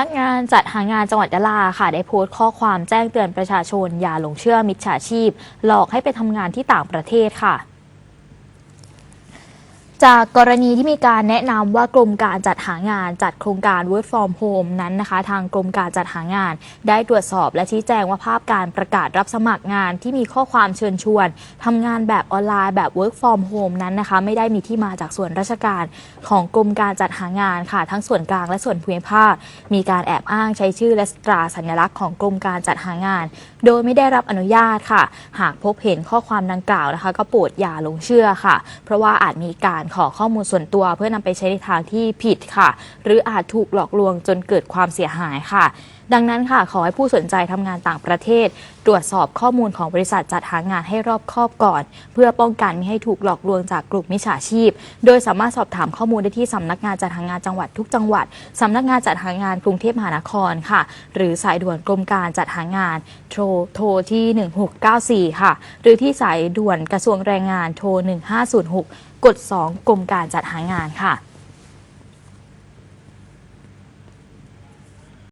นักงานจัดหางานจังหวัดยะลาค่ะ ได้โพสต์ข้อความแจ้งเตือนประชาชน อย่าหลงเชื่อมิจฉาชีพ หลอกให้ไปทำงานที่ต่างประเทศค่ะ จากกรณีที่มีการแนะนำว่ากรมการจัดหางานจัดโครงการ Work from Home นั้นนะคะ ทางกรมการจัดหางาน ได้ตรวจสอบและชี้แจงว่าภาพการประกาศรับสมัครงานที่มีข้อความเชิญชวนทำงานแบบออนไลน์แบบ Work from Home นั้นนะคะ ไม่ได้มีที่มาจากส่วนราชการของกรมการจัดหางานค่ะ ทั้งส่วนกลางและส่วนภูมิภาค มีการแอบอ้างใช้ชื่อและตราสัญลักษณ์ของกรมการจัดหางาน โดยไม่ได้รับอนุญาตค่ะ หากพบเห็นข้อความดังกล่าวนะคะ ก็โปรดอย่าลงเชื่อค่ะ เพราะว่าอาจมีการขอข้อมูลส่วนตัวเพื่อนำไปใช้ในทางที่ผิดค่ะ หรืออาจถูกหลอกลวงจนเกิดความเสียหายค่ะดังนั้นค่ะขอให้ผู้สนใจทำงานต่างประเทศ ตรวจสอบข้อมูลของบริษัทจัดหางานให้รอบคอบก่อน เพื่อป้องกันไม่ให้ถูกหลอกลวงจากกลุ่มมิจฉาชีพ โดยสามารถสอบถามข้อมูลได้ที่สำนักงานจัดหางานจังหวัดทุกจังหวัดสำนักงานจัดหางานกรุงเทพมหานครค่ะ หรือสายด่วนกรมการจัดหางานโทรโทรที่ 1694 ค่ะ หรือที่สายด่วนกระทรวงแรงงานโทร 1506 กด 2 กรมการจัดหางานค่ะ